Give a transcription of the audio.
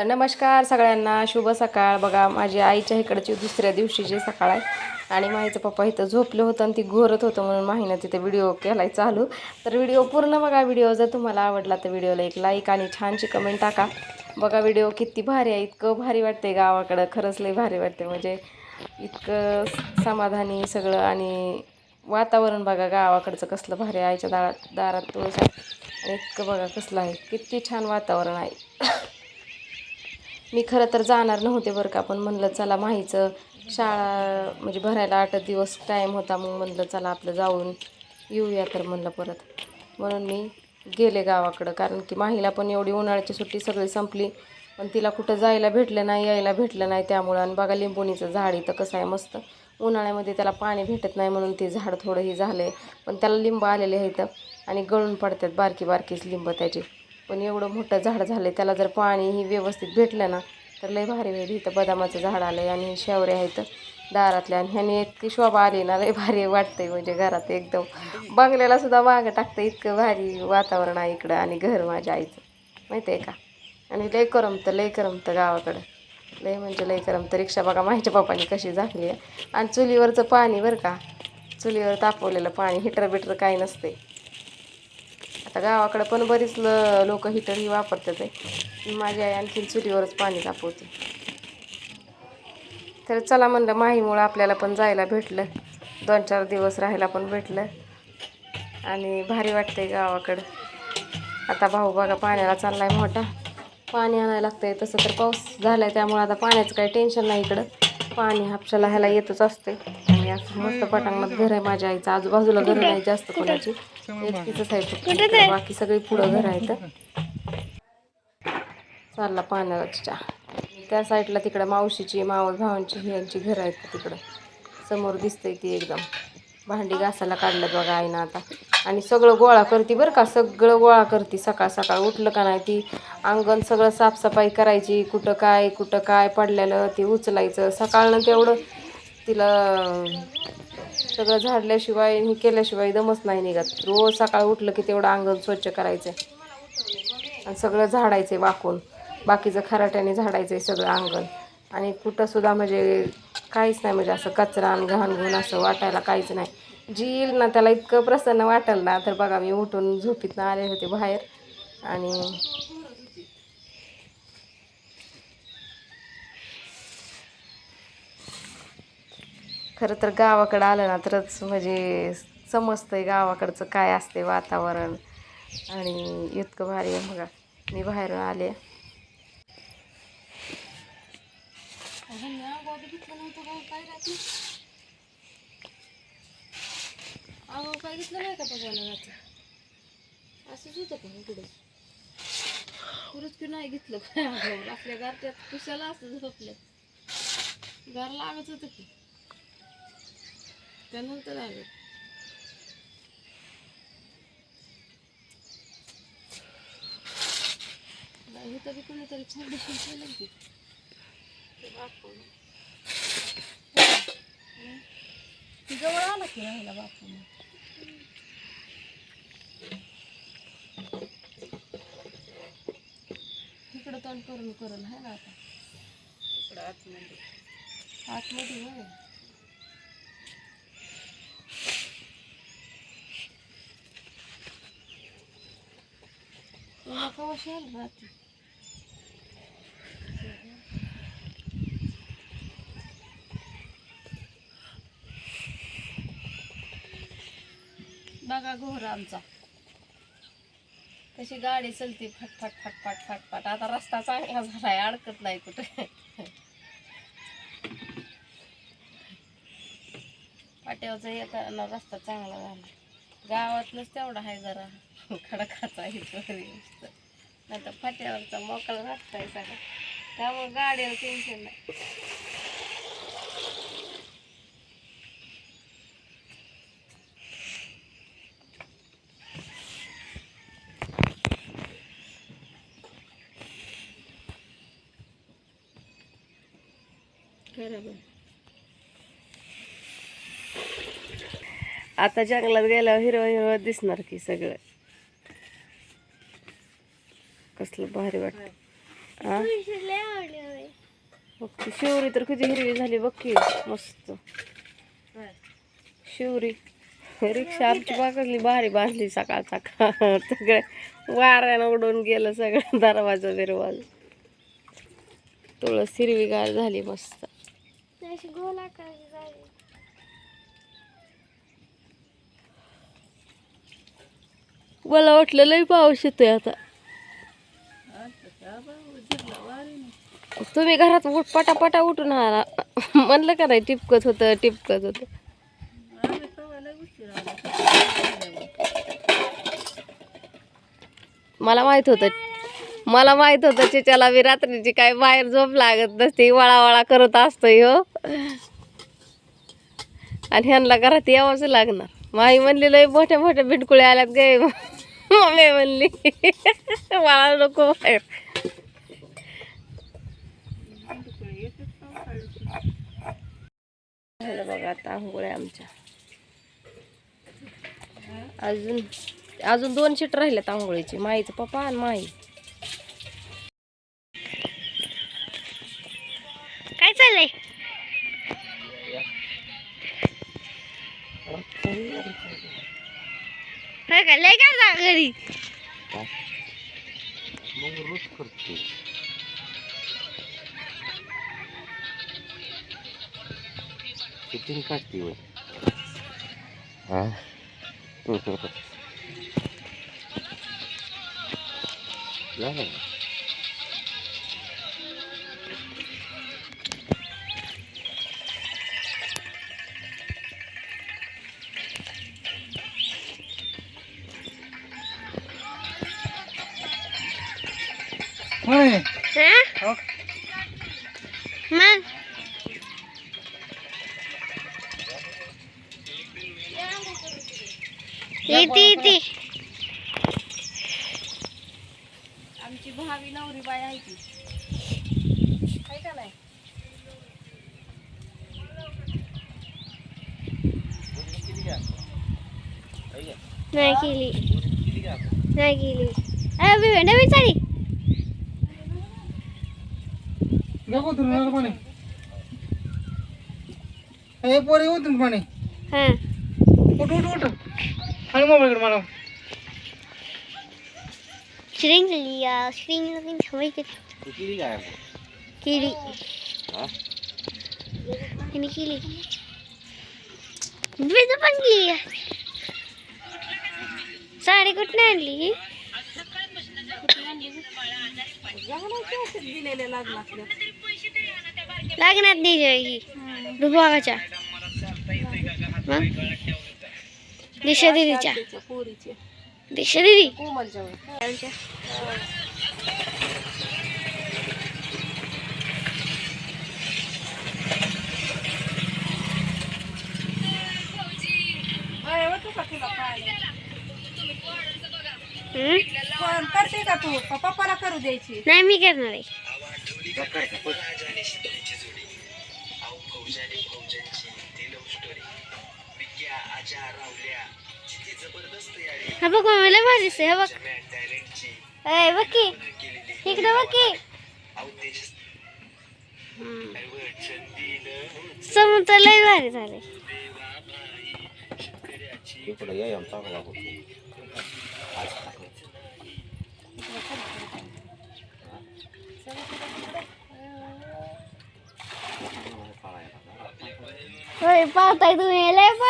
तर नमस्कार सगळ्यांना शुभ सकाळ. बघा माझी आईच्या इकडची दुसऱ्या दिवशीची सकाळ आहे आणि माहीचं पप्पा इथं झोपलं होतं आणि ती घोरत होतं म्हणून माहीनं तिथे व्हिडिओ केलाय चालू. तर व्हिडिओ पूर्ण बघा. व्हिडिओ जर तुम्हाला आवडला तर व्हिडिओला एक लाईक आणि छानशी कमेंट टाका. बघा व्हिडिओ किती भारी आहे. इतकं भारी वाटते गावाकडं. खरंच लई भारी वाटते म्हणजे इतकं समाधानी सगळं आणि वातावरण बघा गावाकडचं कसलं भारी आहे. आईच्या दारात दारात तुळस आहे. आणि इतकं बघा कसलं आहे. किती छान वातावरण आहे. मी खरं तर जाणार नव्हते बरं का पण म्हणलं चला माहीचं शाळा म्हणजे भरायला आठ दिवस टाईम होता मग म्हणलं चला आपलं जाऊन येऊया तर म्हणलं परत. म्हणून मी गेले गावाकडं कारण की माहीला पण एवढी उन्हाळ्याची सुट्टी सगळी संपली पण तिला कुठं जायला भेटलं नाही यायला भेटलं नाही त्यामुळं. आणि बघा लिंबोणीचं झाड इथं कसं आहे मस्त. उन्हाळ्यामध्ये त्याला पाणी भेटत नाही म्हणून ते झाड थोडं हे झालं आहे पण त्याला लिंब आलेले आहेत. आणि गळून पडतात बारकी बारकीच लिंब त्याची. पण एवढं मोठं झाड झालं आहे त्याला जर पाणी ही व्यवस्थित भेटलं ना तर लय भारी होईल. इथं बदामाचं झाड आलं आहे आणि शेवरे आहेत दारातल्या आणि ह्याने इतकी शोभा आली ना लय भारी वाटतंय म्हणजे घरात एकदम. बंगल्याला सुद्धा मागं टाकतं इतकं भारी वातावरण आहे इकडं आणि घर माझ्या आईचं. माहिती आहे का? आणि लय करमतं लय करमतं गावाकडं. लय म्हणजे लय करमतं. रिक्षा बघा माझ्या पप्पानी कशी झाकली आहे. आणि चुलीवरचं पाणी बरं का? चुलीवर तापवलेलं पाणी हिटर बिटर काही नसते आता गावाकडं पण बरीच ल लोक हिटरही वापरतात आहे माझी आई आणखीन चुलीवरच पाणी तापवते. तर चला म्हणलं माहीमुळं आपल्याला पण जायला भेटलं. दोन चार दिवस राहायला पण भेटलं. आणि भारी वाटतंय गावाकडं. आता भाऊ बघा पाण्याला चालला आहे मोठा. पाणी आणायला लागतंय. तसं तर पाऊस झाला आहे त्यामुळं आता पाण्याचं काही टेन्शन नाही इकडं. पाणी हापशाला ह्याला येतच असते आणि असं मस्त पटांगणात घर आहे माझ्या आईचं. आजूबाजूला घर नाही जास्त कोणाची. आहे फक्त. बाकी सगळी पुढं घर आहेत चालला पाण्याच्या त्या साईडला तिकडं मावशीची मावस भावांची ह्यांची घरं आहेत तिकडं. समोर दिसतंय ती एकदम. भांडी घासायला काढलं बघा आईनं आता. आणि सगळं गोळा करते बरं का? सगळं गोळा करते. सकाळ सकाळ उठलं का नाही ती? अंगण सगळं साफसफाई करायची. कुठं काय कुठं काय पडलेलं ते उचलायचं. सकाळनं तेवढं तिला सगळं झाडल्याशिवाय हे केल्याशिवाय दमच नाही निघत. रोज सकाळ उठलं की तेवढं अंगण स्वच्छ करायचं आणि सगळं झाडायचं आहे वाकून. बाकीचं खराट्याने झाडायचं आहे सगळं अंगण. आणि कुठंसुद्धा म्हणजे काहीच नाही म्हणजे असं कचरा आणि घाण असं वाटायला काहीच नाही. जी येईल ना त्याला इतकं प्रसन्न वाटेल ना तर बघा मी उठून झोपीतनं आले होते बाहेर. आणि खरं तर गावाकडं आलं ना तरच म्हणजे समजतं आहे गावाकडचं काय असते वातावरण. आणि इतकं भारी आहे बघा. मी बाहेरून आले. अहो काय घेतलं नाही का बघायला असंच होतं का पुढे पुरच की नाही घेतलं. काय अगं आपल्या घरच्यात कुशाला असं झोपलं. घर लागत होतं की. त्यानंतर आलं नाही बी कोणीतरी छान दिसून केलं की. बापू जवळ आला की राहिला बापू इकडं तोंड करून करून आहे ना आता? इकडं आतमध्ये. आतमध्ये होय तुला कवशी आलं राहते बघा घोर आमचा. कशी गाडी चलते फटफट फटफट फटफट. आता रस्ता चांगला झालाय अडकत नाही कुठे. पाट्यावरचा येताना रस्ता चांगला झाला. गावातलंच तेवढा आहे जरा. खडकाचा आहे चोरी नाही तर फाट्यावरचा मोकळा रस्ता आहे सगळा त्यामुळे गाडीला टेन्शन नाही. बरोबर. आता जंगलात गेल्यावर हिरवं हिरवं दिसणार की सगळं. कसलं भारी वाटतं. शिवरी तर किती हिरवी झाली बघ की मस्त. शिवरी. रिक्षा आमची बागली भारी बांधली सकाळ सकाळ. सगळे वाऱ्यानं उडून गेलं सगळं दरवाजा बिरवाज. तुळस हिरवीगार झाली मस्त. मला वाटलं लई पाऊस येतोय आता. तुम्ही घरात उठ पटापटा उठून आला म्हणलं का नाही टिपकत होतं टिपकत होतं. मला माहीत होतं मला माहीत होतं चिच्याला मी रात्रीची काय बाहेर झोप लागत नसते वळावळा करत असतोय हो. आणि ह्यांना घरात यावंच लागणार. माई म्हणली लय मोठ्या मोठ्या बिटकुळे आल्यात गे. मम्मी म्हणली मला नको बाहेर. झालं बघा आता आंघोळ्या आमच्या. अजून अजून दोन सीट राहिल्यात आंघोळीची माईचं पप्पा आणि माई. काय चाललंय? होय का? लय काय जा घरी शूटिंग काढते होय हा झालं ना. हा येते येते आमची भावी नवरी बाई आहे ती. का नाही? नाही केली. नाही केली. अरे बी- नवीन साडी. पाणी हे पोरे पाणी? हा. उठ उठ उठ. आणि मोबाईल मला. श्रिंग लिया श्रिंग नवीन ठेवायची. तू किती काय? केली हा? तिने केली ड्रेस पण केली साडी कुठून आणली? दिलेले लागला लागणार नाही रुबागाच्या मग? दिशा दिदीच्या. दिशा दिदी? करते का तू? पप्पाला करू द्यायची. नाही मी करणार आहे. हा बघ मला भारी दिसते हा बघ ए बघ की इकडे बघ की समुद्र लय भारी झाले इकडं या या, चांगला होतो. आज टाकायचं. होय पाहताय तुम्ही लय पळत